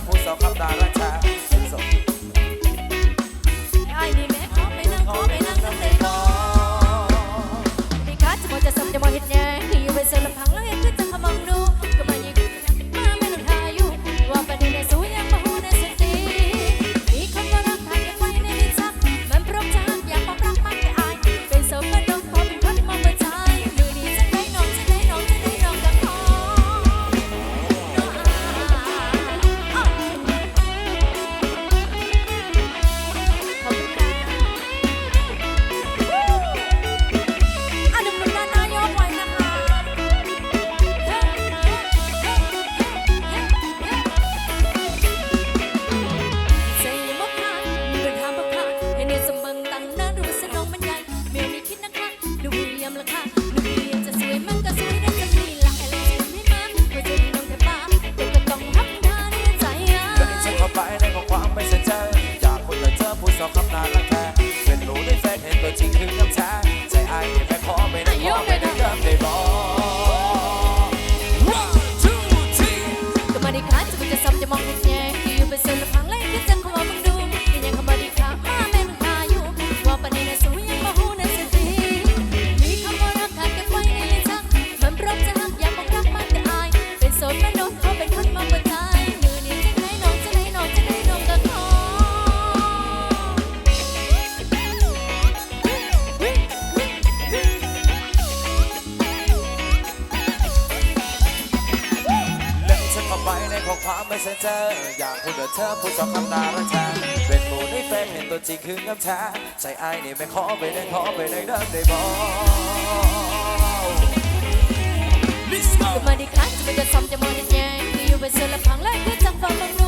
菩萨。 เธอผู้สองคำดาราชาเป็นหมู่ในแฟนเห็นตัวจริงคืองามช้าใจอายนี่ไม่ขอไปได้ขอไปได้เดิมได้บอก Let's มาดีคันจะมาจะซอมจะมาดีย่ที่อยู่เป็นเสือละพังไล่ก็จัฟังลงนู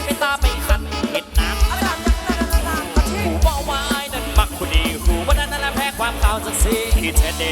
ิไปตาไปคันเห็ดน้ำหูบอกว่าไอ้นั่นมักคุณดีหูว่านั่นนั่นแพ้ความเก่าสักสีเท้เด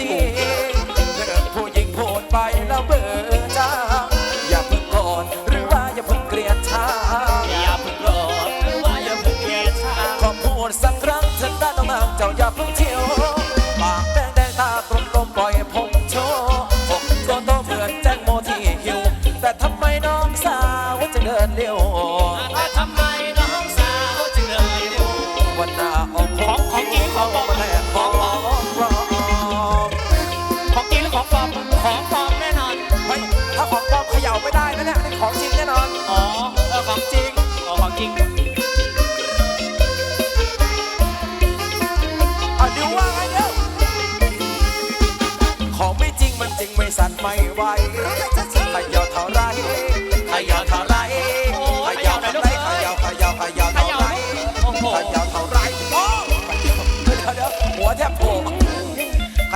จีเกิดผู้หญิงโผดไปแล้วเบอร์จ้าอย่าเพิ่งกอดหรือว่าอย่าเพิ่งเกลียดช้าอย่าเพิ่งโกอธหรือว่าอย่าเพิ่งเกลียดช้าขอพูดสักครั้งเธอได้ต้องนางเจ้าอย่าเพิ่งเที่ยว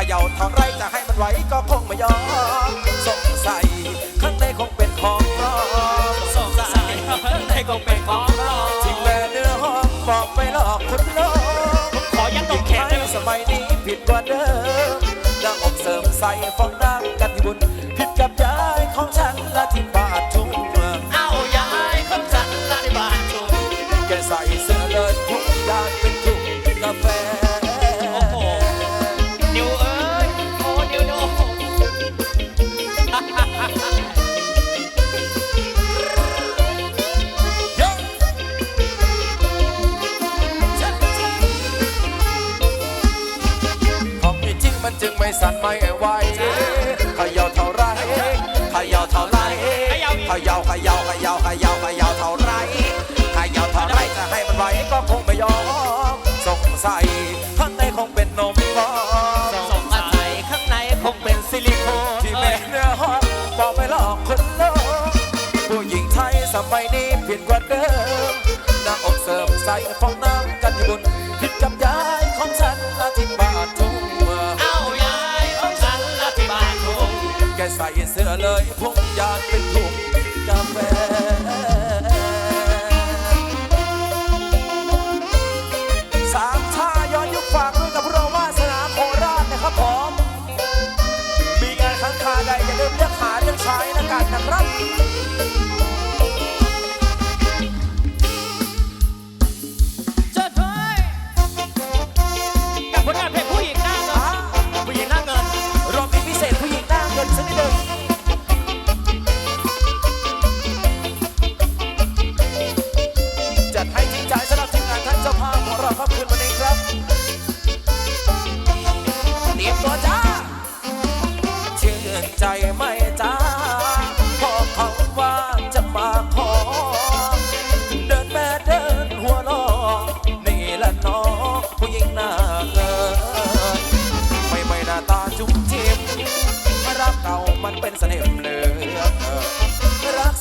เท่าไรจะให้มันไหวก็คงไม่ยอมสงสัยข้างในคงเป็นของปลอมสงสัยข้างในคงเป็นของเราที่แม่เนื้อหอมบอกไม่หลอกคนโลกผมขอยัดตรงแขนได้ไหมสมัยนี้ผิดกว่าเดิมดังอกเสริมใส่ฟองน้ำกันที่บุญผิดกับยายของฉันและที่บาททุ่งเมืองเอายายของฉันลาที่บานชุมแกใส่เสื้อ ใสข้างในคงเป็นนมปลอมสงสัยข้างในคงเป็นซิลิโคนที่แม่เนื้อหอมบอกไม่หลอกคนโลกผู้หญิงไทยสมัยนี้เปลี่ยนกว่าเดิมหน้าอกเสริมใส่ฟองน้ำกันที่บุญผิดกับ ใช้นะกันนะครับ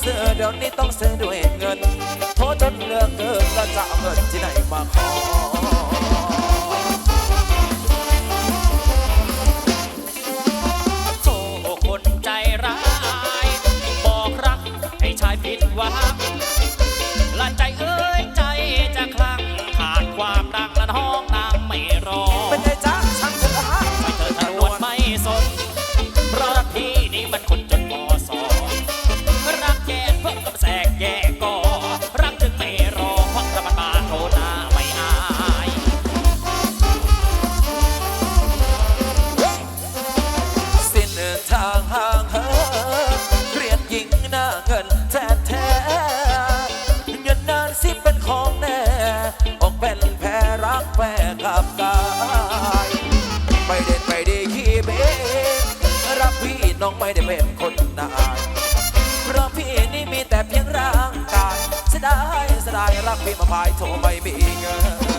เสือเดี๋ยวนี้ต้องซื้อด้วยเงิน โทษจนเหลือกเกินแล้วจะเอาเงินที่ไหนมาขอ เป็นคนนายเพราะพี่นี่มีแต่เพียงร่างกายเสียดายเสียดายรักพี่มาพายโทรไม่มีเงิน